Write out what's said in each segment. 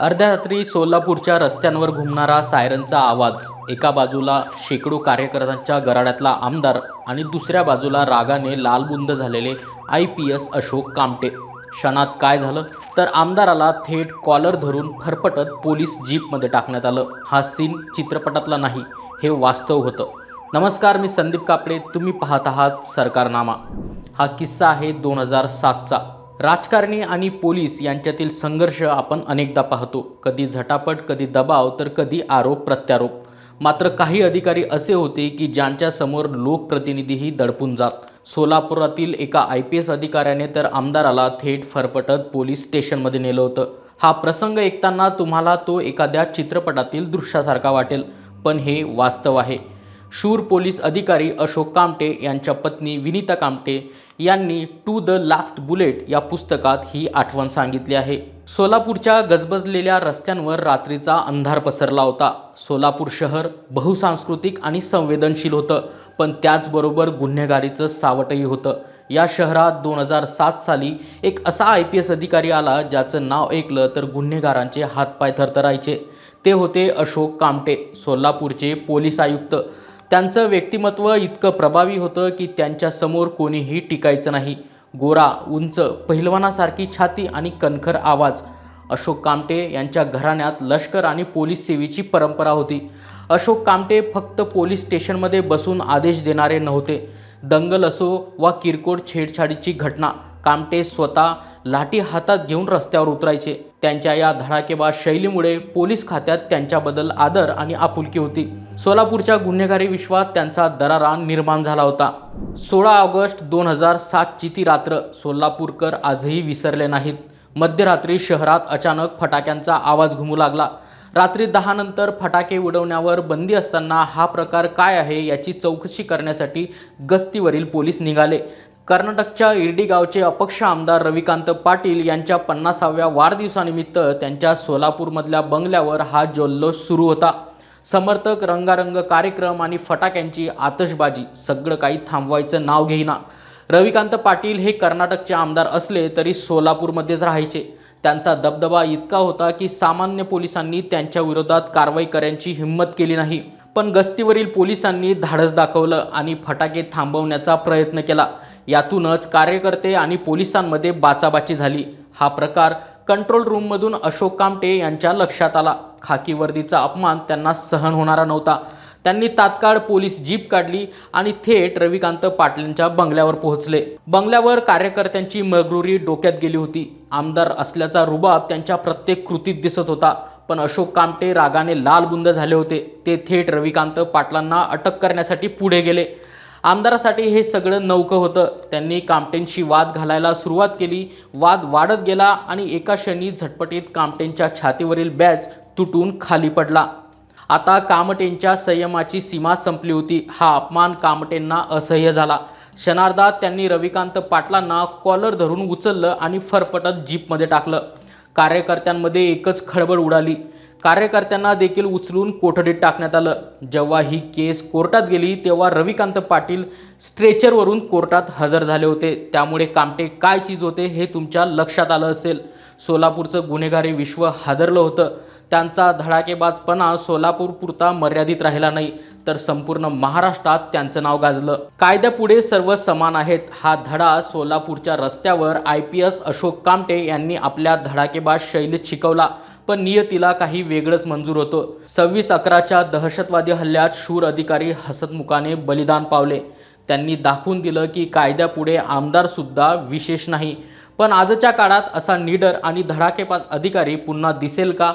अर्ध्या रात्री सोलापूरच्या रस्त्यांवर घुमणारा सायरनचा आवाज एका बाजूला शेकडो कार्यकर्त्यांच्या गराड्यातला आमदार आणि दुसऱ्या बाजूला रागाने लालबुंद झालेले I P S Ashok Kamte. क्षणात काय झालं? तर आमदाराला थेट कॉलर धरून फरफटत पोलीस जीपमध्ये टाकण्यात आलं. हा सीन चित्रपटातला नाही हे वास्तव होतं. नमस्कार मी संदीप कापडे. तुम्ही पाहत आहात सरकारनामा. हा किस्सा आहे दोन हजार सातचा. राजकारणी आणि पोलीस यांच्यातील संघर्ष आपण अनेकदा पाहतो. कधी झटापट कधी दबाव तर कधी आरोप प्रत्यारोप. मात्र काही अधिकारी असे होते की ज्यांच्यासमोर लोकप्रतिनिधीही दडपून जात. सोलापुरातील एका आय पी एस अधिकाऱ्याने तर आमदाराला थेट फरफटत पोलीस स्टेशनमध्ये नेलं होतं. हा प्रसंग ऐकताना तुम्हाला तो एखाद्या चित्रपटातील दृश्यासारखा वाटेल पण हे वास्तव आहे. शूर पोलीस अधिकारी अशोक कामटे यांच्या पत्नी विनीता कामटे यांनी टू द लास्ट बुलेट या पुस्तकात ही आठवण सांगितली आहे. सोलापूरच्या गजबजलेल्या रस्त्यांवर रात्रीचा अंधार पसरला होता. सोलापूर शहर बहुसांस्कृतिक आणि संवेदनशील होतं पण त्याचबरोबर गुन्हेगारीचं सावटही होतं. या शहरात दोन हजार सात साली एक असा आय पी एस अधिकारी आला ज्याचं नाव ऐकलं तर गुन्हेगारांचे हातपाय थरथरायचे. ते होते अशोक कामटे सोलापूरचे पोलीस आयुक्त. त्यांचं व्यक्तिमत्व इतकं प्रभावी होतं की त्यांच्यासमोर कोणीही टिकायचं नाही. गोरा उंच पहिलवानासारखी छाती आणि कणखर आवाज. अशोक कामटे यांच्या घराण्यात लष्कर आणि पोलीस सेवेची परंपरा होती. अशोक कामटे फक्त पोलीस स्टेशनमध्ये बसून आदेश देणारे नव्हते. दंगल असो वा किरकोळ छेडछाडीची घटना कामटे स्वतः लाठी हातात घेऊन रस्त्यावर उतरायचे. त्यांच्या या धडाकेबाज शैलीमुळे पोलीस खात्यात त्यांच्याबद्दल आदर आणि आपुलकी होती. सोलापूरच्या गुन्हेगारी विश्वात त्यांचा दरारा निर्माण झाला होता. सोळा ऑगस्ट दोन हजार सातची ती रात्र सोलापूरकर आजही विसरले नाहीत. मध्यरात्री शहरात अचानक फटाक्यांचा आवाज घुमू लागला. रात्री दहा नंतर फटाके उडवण्यावर बंदी असताना हा प्रकार काय आहे याची चौकशी करण्यासाठी गस्तीवरील पोलीस निघाले. कर्नाटकच्या इर्डी गावचे अपक्ष आमदार रविकांत पाटील यांच्या पन्नासाव्या वाढदिवसानिमित्त त्यांच्या सोलापूरमधल्या बंगल्यावर हा जल्लोष सुरू होता. समर्थक रंगारंग कार्यक्रम आणि फटाक्यांची आतषबाजी. सगळं काही थांबवायचं नाव घेईना. रविकांत पाटील हे कर्नाटकचे आमदार असले तरी सोलापूरमध्येच राहायचे. त्यांचा दबदबा इतका होता की सामान्य पोलिसांनी त्यांच्या विरोधात कारवाई करण्याची हिंमत केली नाही. पण गस्तीवरील पोलिसांनी धाडस दाखवलं आणि फटाके थांबवण्याचा प्रयत्न केला. यातूनच कार्यकर्ते आणि पोलिसांमध्ये बाचाबाची झाली. हा प्रकार कंट्रोल रूममधून अशोक कामटे यांच्या लक्षात आला. खाकी वर्दीचा अपमान त्यांना सहन होणारा नव्हता. त्यांनी तात्काळ पोलीस जीप काढली आणि थेट रविकांत पाटलांच्या बंगल्यावर पोहोचले. बंगल्यावर कार्यकर्त्यांची मगरुरी डोक्यात गेली होती. आमदार असल्याचा रुबाब त्यांच्या प्रत्येक कृतीत दिसत होता. पण अशोक कामटे रागाने लालबुंद झाले होते. ते थेट रविकांत पाटलांना अटक करण्यासाठी पुढे गेले. आमदारासाठी हे सगळं नौकं होतं. त्यांनी कामटेंशी वाद घालायला सुरुवात केली. वाद वाढत गेला आणि एका क्षणी झटपटीत कामटेंच्या छातीवरील बॅज तुटून खाली पडला. आता कामटेंच्या संयमाची सीमा संपली होती. हा अपमान कामटेंना असह्य झाला. क्षणार्धात त्यांनी रविकांत पाटलांना कॉलर धरून उचललं आणि फरफटत जीपमध्ये टाकलं. कार्यकर्त्यांमध्ये एकच खळबळ उडाली. कार्यकर्त्यांना देखील उचलून कोठडीत टाकण्यात आलं. जेव्हा ही केस कोर्टात गेली तेव्हा रविकांत पाटील स्ट्रेचरवरून कोर्टात हजर झाले होते. त्यामुळे कामटे काय चीज होते हे तुमच्या लक्षात आलं असेल. सोलापूरचं गुन्हेगारी विश्व हादरलं होतं. त्यांचा धडाकेबाजपणा सोलापूर पुरता मर्यादित राहिला नाही तर संपूर्ण महाराष्ट्रात त्यांचं नाव गाजलं. कायद्यापुढे सर्व समान आहेत. हा धडा सोलापूरच्या रस्त्यावर I P S Ashok Kamte यांनी आपल्या धडाकेबाज शैलीत शिकवला. पण नियतीला काही वेगळंच मंजूर होतं. सव्वीस अकराच्या दहशतवादी हल्ल्यात शूर अधिकारी हसतमुखाने बलिदान पावले. त्यांनी दाखवून दिलं की कायद्यापुढे आमदारसुद्धा विशेष नाही. पण आजच्या काळात असा निडर आणि धडाकेबाज अधिकारी पुन्हा दिसेल का?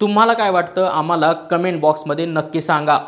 तुम्हाला काय वाटतं? आम्हाला कमेंट बॉक्समध्ये नक्की सांगा.